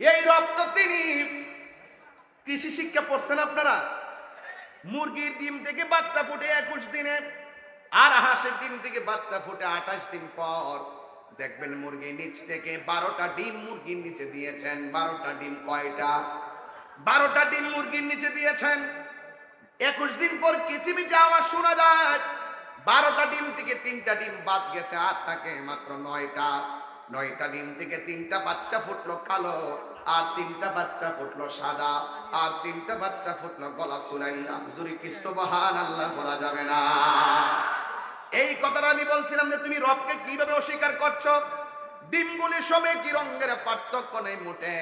এই রব তো তিনি কৃষি শিক্ষা পড়ছেন আপনারা? মুরগির ডিম থেকে বাচ্চা ফুটে একুশ দিনে, আর হাঁসের ডিম থেকে বাচ্চা ফুটে আঠাশ দিন পর। দেখবেন মুরগি নিচ থেকে বারোটা ডিম মুরগির নিচে দিয়েছেন। বারোটা ডিম কয়টা? বারোটা ডিম মুরগির নিচে দিয়েছেন। একুশ দিন পর কিচিমিচি আওয়াজ শোনা যায়। বারোটা ডিম থেকে তিনটা ডিম বাদ গেছে, আর থাকে মাত্র নয়টা। নয়টা ডিম থেকে তিনটা বাচ্চা ফুটলো কালো, আর তিনটা বাচ্চা ফুটলো সাদা, আর তিনটা বাচ্চা ফুটলো গলা শুনাইলাম জুরি কি বহান আল্লাহ বলা যাবে না? এই কথাটা আমি বলছিলাম যে তুমি রবকে কীভাবে অস্বীকার করছ? ডিমগুলি সময় কি রঙের পার্থক্য নেই মোটে?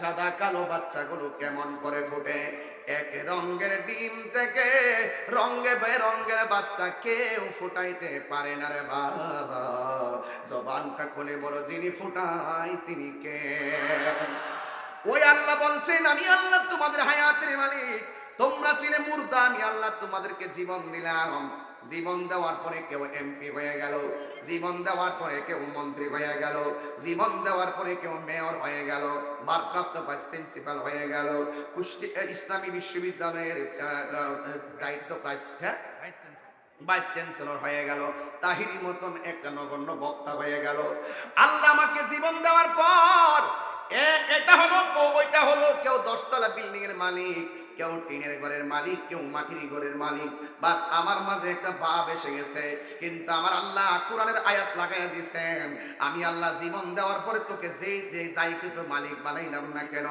সাদা কালো বাচ্চাগুলো কেমন করে ফুটে? এক রঙের ডিম থেকে রঙে বেরঙের বাচ্চা কেউ ফুটাইতে পারে না রে বাবা। খুলে বলো, যিনি ফুটাই তিনি কে? ওই আল্লাহ বলছেন, আমি আল্লাহ তোমাদের হায়াতের মালিক। তোমরা ছিলে মুর্দা, আমি আল্লাহ তোমাদেরকে জীবন দিলাম। জীবন দেওয়ার পরে কেউ এমপি হয়ে গেল জীবন দেওয়ার পরে কেউ মন্ত্রী হয়ে গেল জীবন দেওয়ার পরে কেউ মেয়র হয়ে গেল ভারপ্রাপ্ত ভাইস প্রিন্সিপাল হয়ে গেল। ইসলামী বিশ্ববিদ্যালয়ের দায়িত্ব ভাইস চ্যান্সেলর হয়ে গেল। তাহিরি মতন একটা নগণ্য বক্তা হয়ে গেল। আল্লাহ আমাকে জীবন দেওয়ার পর এটা হলো ওইটা হলো কেউ দশতলা বিল্ডিং এর মালিক। কেউ টিনের ঘরের মালিক, কেউ মাটির ঘরের মালিক। বাস আমার মাঝে একটা ভাব এসে গেছে। কিন্তু আমার আল্লাহ কোরআনের আয়াত লাগাইয়া দিয়েছেন আমি আল্লাহ জীবন দেওয়ার পরে তোকে যে যে যাই কিছু মালিক বানাইলাম না কেন,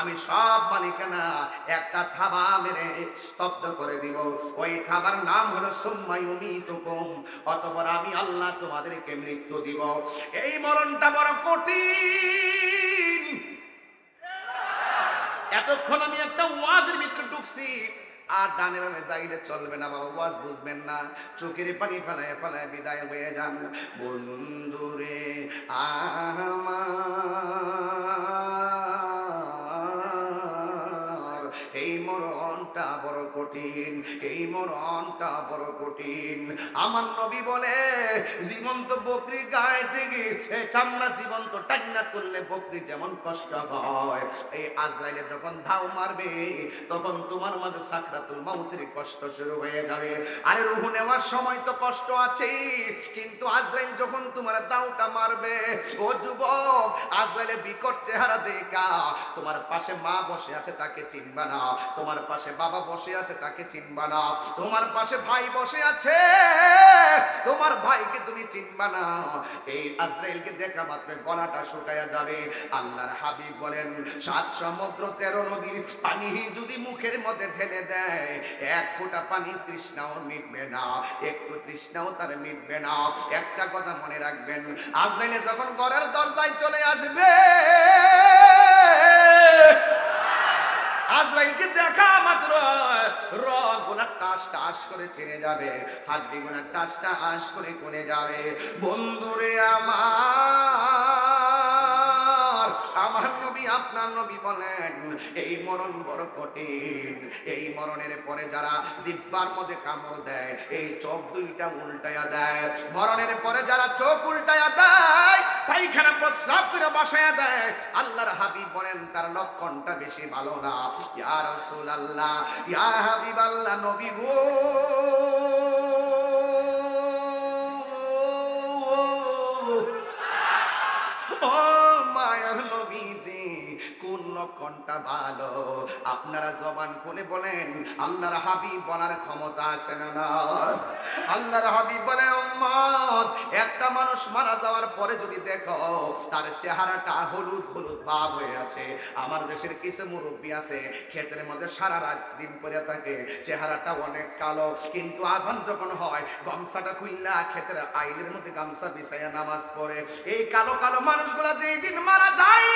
আমি সব মালিকানা একটা থাবা মেরে স্তব্ধ করে দিব। ওই থাবার নাম হলো সুম্মায়ুমি তুকুম অতপর আমি আল্লাহ তোমাদেরকে মৃত্যু দিব। এই মরণটা বড় কঠিন। এতক্ষণ আমি একটা ওয়াজের ভিতরে ঢুকছি। আর ডানে বামে যাইলে চলবে না বাবা, ওয়াজ বুঝবেন না। চোখের পানি ফেলায় ফেলায় বিদায় হয়ে যান। বন্ধুরে আমার এই মরণটা বড় কঠিন, এই মরণটা বড় কঠিন। আমার নবী বলে, জীবন্ত বকরি গায়ে থেকে এ চামড়া জীবন্ত টান্না তুললে বকরি যেমন কষ্ট হয়। এই আজরাইলে যখন ধাও মারবে, তখন তোমার মাঝে সাকরাতুল মাউতের কষ্ট শুরু হয়ে যাবে। আরে রুহু নেওয়ার সময় তো কষ্ট আছে কিন্তু আজরাইল যখন তোমার দাওটা মারবে, ও যুবক আজরাইলে বিকট চেহারা দেখা, তোমার পাশে মা বসে আছে তাকে চিনবা না। তোমার পাশে বাবা বসে আছে, তাকে চিনবা না। তোমার পাশে ভাই বসে আছে, তোমার ভাইকে তুমি চিনবা না। এই আজরাইলকে দেখা মাত্র গলাটা শুকায়া যাবে। আল্লাহর হাবিব বলেন, সাত সমুদ্র, তেরো নদীর পানি যদি মুখের মধ্যে ঢেলে দেয়, এক ফোঁটা পানি তৃষ্ণাও মিটবে না, একটু তৃষ্ণাও তার মিটবে না। একটা কথা মনে রাখবেন, আজরাইলে যখন ঘরের দরজায় চলে আসবে আজরাইলকে দেখা মাত্র। র গোনার টাস টাস করে ছেড়ে যাবে, হাড্ডি গোনার টাস টাস করে কোনে যাবে। বন্ধুরে আমার আমার নবী, আপনার নবী বলেন, এই মরণ বড় কঠিন। এই মরণের পরে যারা জিব্বার মধ্যে কামড় দেয়, এই চোখ দুইটা উল্টায়া দেয়। মরণের পরে যারা চোখ উল্টায়া দেয়, পায়খানা প্রস্রাব করে বসায়া দেয়। আল্লাহর হাবিব বলেন, তার লক্ষণটা বেশি ভালো না। ইয়া রাসূলুল্লাহ, ইয়া হাবিবাল্লাহ, নবী গো। কোন লক্ষণটা ভালো? আপনারা জবান খুলে বলেন, আল্লাহর হাবিব বলার ক্ষমতা আছে না আল্লাহর হাবিব বলে, উম্মত, একটা মানুষ মারা যাওয়ার পরে যদি দেখো, তার চেহারাটা হলুদ হলুদ ভাব হয়ে আছে। আমার দেশের কিছু মুরব্বী আছে, ক্ষেতের মধ্যে সারা রাত দিন করে থাকে, চেহারাটা অনেক কালো। কিন্তু আজান যখন হয়, গামছাটা খুললা, ক্ষেতের আইলের মধ্যে গামছা বিছাইয়া নামাজ পড়ে। এই কালো কালো মানুষগুলা যেই দিন মারা যায়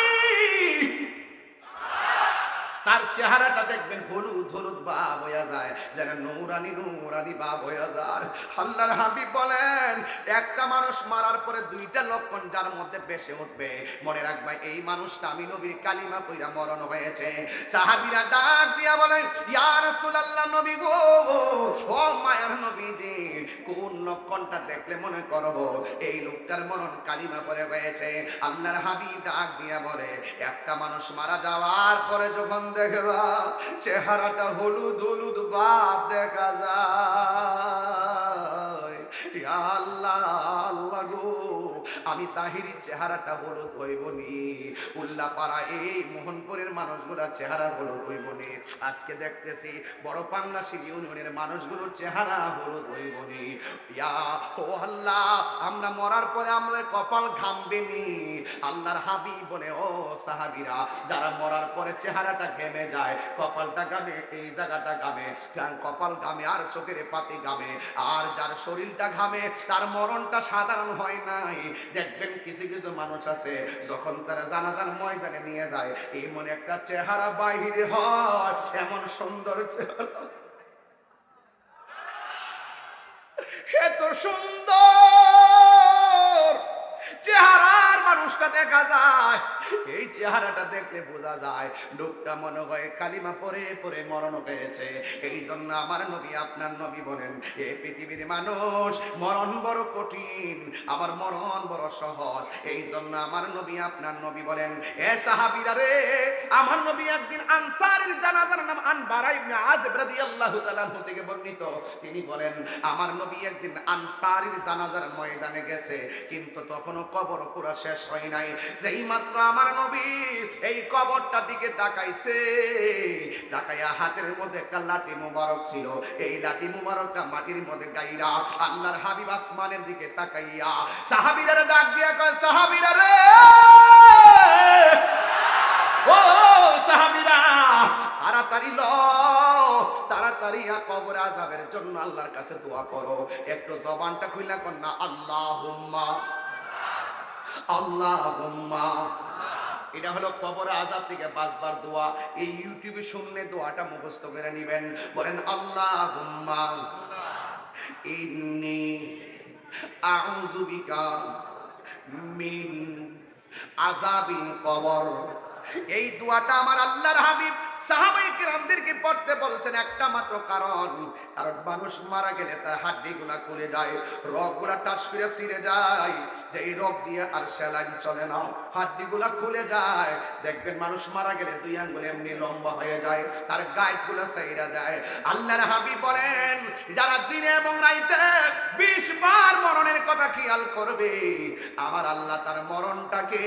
তার চেহারাটা দেখবেন হলুদ হলুদ বা হয়ে যায়, যেন নৌরানি নৌরানি বা হয়ে যায়। আল্লাহর হাবিব বলেন, একটা মানুষ মারার পরে দুইটা লক্ষণ যার মধ্যে বেসে উঠবে। মনে রাখবা, এই মানুষটা আমি নবীর কালিমা কইরা মরণ হয়েছে। সাহাবিরা ডাক দিয়া বলেন, ইয়া রাসূলুল্লাহ নবী গো, ও মায়ার কোন লক্ষণটা দেখলে মনে করব, এই লোকটার মরণ কালিমা পরে হয়েছে আল্লাহর হাবি ডাক দিয়া বলে, একটা মানুষ মারা যাওয়ার পরে যখন দেখবা চেহারাটা হলুদ হলুদ বাপ দেখা যায়। আল্লাহ আল্লাহ গো আমি তাহিরি চেহারাটা হলুদ হইব নি। উল্লা পাড়া এই মোহনপুরের মানুষগুলোর চেহারা হলুদ হইব নি। আজকে দেখতেছি বড় পাংলাশির ইউনিয়নের মানুষগুলোর চেহারা হলুদ হইব নি। ইয়া, ও আল্লাহ, আমরা মরার পরে আমাদের কপাল ঘামবে নি। আল্লাহর হাবি বলে, ও সাহাবিরা, যারা মরার পরে চেহারাটা ঘেমে যায়, কপালটা গামে এই জায়গাটা গামে কপাল গামে আর চোখের পাতি গামে আর যার শরীরটা ঘামে, তার মরণটা সাধারণ হয় নাই। দেখবেন কিছু কিছু মানুষ আছে, যখন তারা জানাজার ময়দানে নিয়ে যায়, এমন একটা চেহারা বাহিরে হয়, এমন সুন্দর চেহারা। এত সুন্দর চেহারার মানুষটা দেখা যায়, এই চেহারাটা দেখলে বোঝা যায়, লোকটা মনে হয় কালিমা পরে পরে মরণ হয়েছে। এই জন্য আমার নবী আপনার নবী বলেন এই পৃথিবীর মানুষ, মরণ বড় কঠিন, আবার মরণ বড় সহজ। এই জন্য আমার নবী আপনার নবী বলেন, এ সাহাবীরা রে, আমার নবী একদিন আনসারের জানাজার নাম আনবারা ইবনে আযব রাদিয়াল্লাহু থেকে বর্ণিত। তিনি বলেন, আমার নবী একদিন আনসারের জানাজার ময়দানে গেছে, কিন্তু তখনও কবর পুরা শেষ হয় নাই। যেই মাত্র আমার নবী এই কবরটার দিকে তাকাইছে, তাকাইয়া হাতের মধ্যে একটা লাঠি মুবারক ছিল। এই লাঠি মুবারকটা মাটির মধ্যে গাইরা আল্লাহর হাবিব আসমানের দিকে তাকাইয়া সাহাবীরা ডাক দিয়া কয়, সাহাবীরা রে! ও সাহাবীরা, তাড়াতাড়ি ল তাড়াতাড়ি কবর আজাবের জন্য আল্লাহর কাছে দোয়া করো। একটু জবানটা খুইলা কর না আল্লাহুম্মা। এটা হলো কবর আজাব থেকে বাঁচবার দোয়া। এই ইউটিউবে শুনলে দোয়াটা মুখস্থ করে নেবেন। বলেন, আল্লাহুম্মা, ইন্নি আউযু বিকা মিন আযাবিল কবর। এই দোয়াটা আমার আল্লাহর হাবিব। সাহাবাই কিরামদেরকে পড়তে বলছেন একটা মাত্র কারণ কারণ মানুষ মারা গেলে তার হাড্ডিগুলা খুলে যায়, রগগুলা টাস করে ছিঁড়ে যায় যে এই রগ দিয়ে আর স্যালাইন চলে না, হাড্ডিগুলা খুলে যায়। দেখবেন মানুষ মারা গেলে দুই আঙ্গুল এমনি লম্বা হয়ে যায়, তার গাইডগুলা সাইরা যায় আল্লাহর হাবিব বলেন, যারা দিনে এবং রাইতে বিশ বার মরণের কথা খেয়াল করবে, আমার আল্লাহ তার মরণটাকে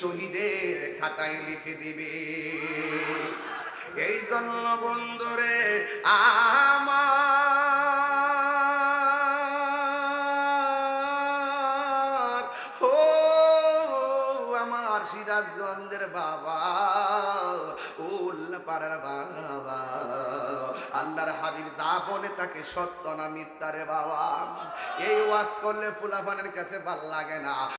শহীদের খাতায় লিখে দিবে। এই জন্য বন্ধুরে, আমার ও আমার সিরাজগঞ্জের বাবা উল্লা পাড়ার বাবা। আল্লাহর হাবিব যা বলে তাকে সত্য না মিথ্যারে বাবা। এই ওয়াজ করলে ফুলাফানের কাছে ভালো লাগে না।